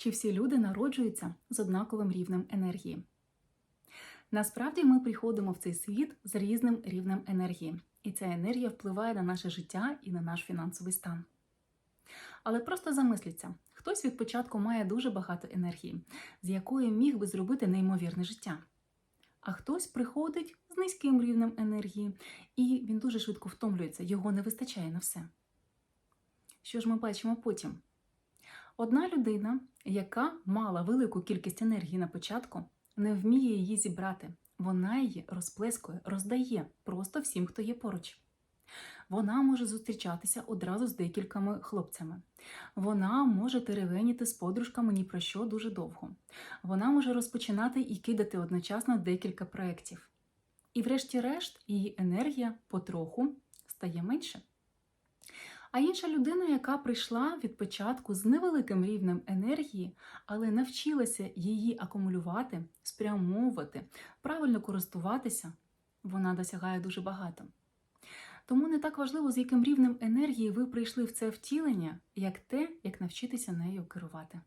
Чи всі люди народжуються з однаковим рівнем енергії? Насправді ми приходимо в цей світ з різним рівнем енергії, і ця енергія впливає на наше життя і на наш фінансовий стан. Але просто замисліться, хтось від початку має дуже багато енергії, з якої міг би зробити неймовірне життя. А хтось приходить з низьким рівнем енергії, і він дуже швидко втомлюється, його не вистачає на все. Що ж ми бачимо потім? Одна людина, яка мала велику кількість енергії на початку, не вміє її зібрати. Вона її розплескує, роздає просто всім, хто є поруч. Вона може зустрічатися одразу з декількома хлопцями. Вона може теревеніти з подружками ні про що дуже довго. Вона може розпочинати і кидати одночасно декілька проєктів. І, врешті-решт, її енергія потроху стає менше. А інша людина, яка прийшла від початку з невеликим рівнем енергії, але навчилася її акумулювати, спрямовувати, правильно користуватися, вона досягає дуже багато. Тому не так важливо, з яким рівнем енергії ви прийшли в це втілення, як те, як навчитися нею керувати.